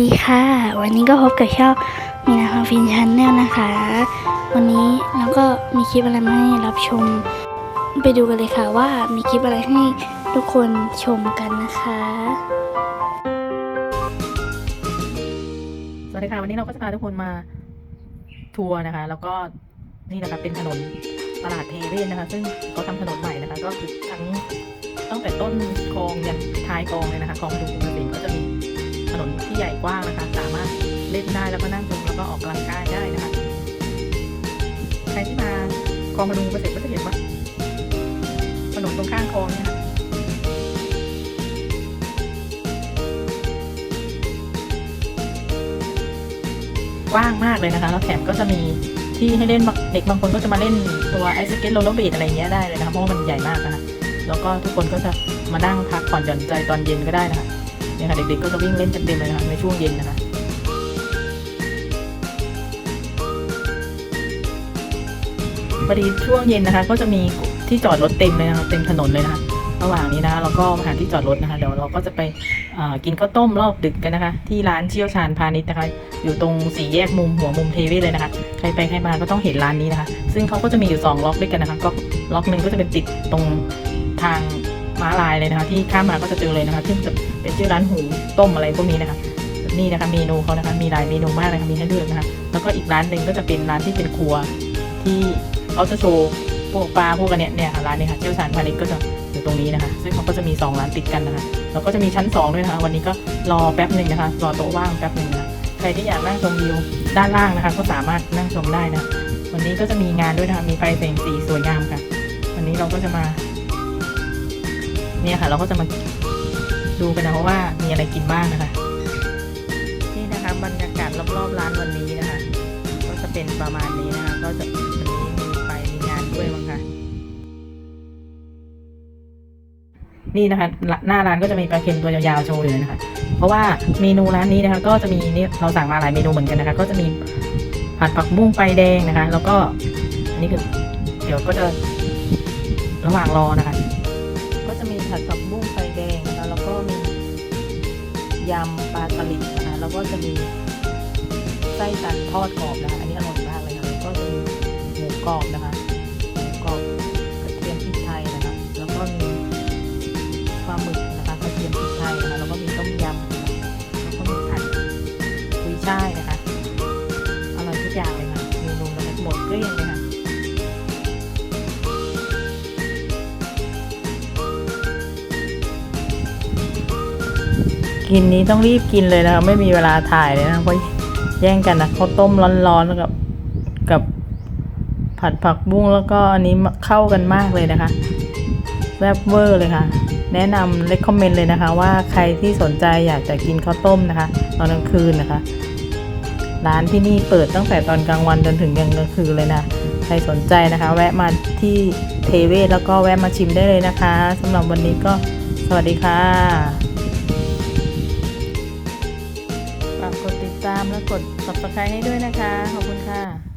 ดีค่ะ วันนี้ก็พบกับช่องมีนาคอฟินชันแนลนะคะ วันนี้เราก็มีคลิปอะไรมาให้รับชม ไปดูกันเลยค่ะว่ามีคลิปอะไรให้ทุกคนชมกันนะคะ สวัสดีค่ะ วันนี้เราก็จะพาทุกคนมาทัวร์นะคะ แล้วก็นี่นะคะเป็นถนนตลาดเทเวศนะคะ ซึ่งเขาทำถนนใหม่นะคะ ก็คือทั้งตั้งแต่ต้นคลองยันท้ายคลองเลยนะคะคลองดุงกระสินก็จะมี นนที่ใหญ่กว้างนะคะ สามารถเล่นได้แล้วก็นั่งชมแล้วก็ออกกำลังกายได้นะคะ ใครที่มาคลองพดุงเกษตรก็จะเห็นว่าถนนตรงข้างคลองเนี่ยกว้างมากเลยนะคะ แล้วแถมก็จะมีที่ให้เล่นเด็กบางคนก็จะมาเล่นตัวไอสเก็ตโรลเลอร์เบดอะไรอย่างเงี้ยได้เลยนะคะเพราะว่ามันใหญ่มากนะคะแล้วก็ทุกคนก็จะมานั่งพักผ่อนหย่อนใจตอนเย็นก็ได้นะคะ เนี่ยค่ะเด็กๆก็จะวิ่งเล่นกันเต็มเลยนะคะในช่วงเย็นนะคะพอดีช่วงเย็นนะคะ ก็จะมีที่จอดรถเต็มเลยนะคะเต็มถนนเลยนะคะระหว่างนี้นะเราก็มาหาที่จอดรถนะคะเดี๋ยวเราก็จะไปกินข้าวต้มรอบดึกกันนะคะ ที่ร้านเชี่ยวชาญพาณิชย์นะคะ อยู่ตรงสี่แยกมุมหัวมุมเทวีเลยนะคะใครไปใครมาก็ต้องเห็นร้านนี้นะคะ ซึ่งเขาก็จะมีอยู่2ล็อกด้วยกันนะคะ ก็ล็อกหนึ่งก็จะเป็นติดตรงทาง ม้าลายเลยนะคะ ที่ข้ามมาก็จะเจอเลยนะคะที่จะเป็นชื่อร้านหูต้มอะไรพวกนี้นะคะนี่นะคะเมนูเขานะคะมีหลายเมนูมากเลยค่ะมีให้เลือกนะคะแล้วก็อีกร้านหนึ่งก็จะเป็นร้านที่เป็นครัวที่เขาจะโชว์พวกปลาพวกกันเนี่ยเนี่ยค่ะร้านนี้ค่ะเชี่ยวชาญพาณิชย์ก็จะอยู่ตรงนี้นะคะ ซึ่งเขาก็จะมี 2 ร้านติดกันนะคะแล้วก็จะมีชั้น 2 ด้วยนะคะ วันนี้ก็รอแป๊บหนึ่งนะคะ รอโต๊ะว่างแป๊บหนึ่งนะะใครที่อยากนั่งชมวิวด้านล่างนะคะ ก็สามารถนั่งชมได้นะวันนี้ก็จะมีงานด้วยนะคะมีไฟแสงสีสวยงามค่ะ วันนี้เราก็จะมา เนี่ยค่ะ เราก็จะมาดูกันนะว่ามีอะไรกินบ้างนะคะ นี่นะคะบรรยากาศรอบๆร้านวันนี้นะคะ ก็จะเป็นประมาณนี้นะคะ ก็จะวันนี้มีไฟมีงานด้วยมั้งคะนี่นะคะหน้าร้านก็จะมีปลาเค็มตัวยาวๆโชว์อยู่เลยนะคะ เพราะว่าเมนูร้านนี้นะคะ ก็จะมีนี่เราสั่งมาหลายเมนูเหมือนกันนะคะ ก็จะมีผัดผักบุ้งไฟแดงนะคะ แล้วก็อันนี้คือเดี๋ยวก็จะระหว่างรอนะคะก็ จะมีผัดผักบุ้งไฟแดงนะคะแล้วก็มียำปลาสลิดนะคะแล้วก็จะมีไส้ตันทอดกรอบนะคะอันนี้อร่อยมากเลยค่ะแล้วก็จะมีหมูกรอบนะคะหมูกรอบกระเทียมพริกไทยนะคะแล้วก็มีปลาหมึกนะคะกระเทียมพริกไทยนะคะแล้วก็มีต้มยำแล้วก็มีผัดกุยช่ายนะคะอร่อยทุกอย่างเลย กินนี้ต้องรีบกินเลยนะคะไม่มีเวลาถ่ายเลยนะเพราะแย่งกันนะข้าวต้มร้อนๆกับกับผัดผักบุ้งแล้วก็อันนี้เข้ากันมากเลยนะคะแซ่บเวอร์เลยค่ะ แนะนำเลคคอมเมนต์เลยนะคะ ว่าใครที่สนใจอยากจะกินข้าวต้มนะคะ ตอนกลางคืนนะคะ ร้านที่นี่เปิดตั้งแต่ตอนกลางวันจนถึงกลางคืนเลยนะใครสนใจนะคะ แวะมาที่เทเวศแล้วก็แวะมาชิมได้เลยนะคะสำหรับวันนี้ก็สวัสดีค่ะามและกด subscribe ให้ด้วยนะคะ ขอบคุณค่ะ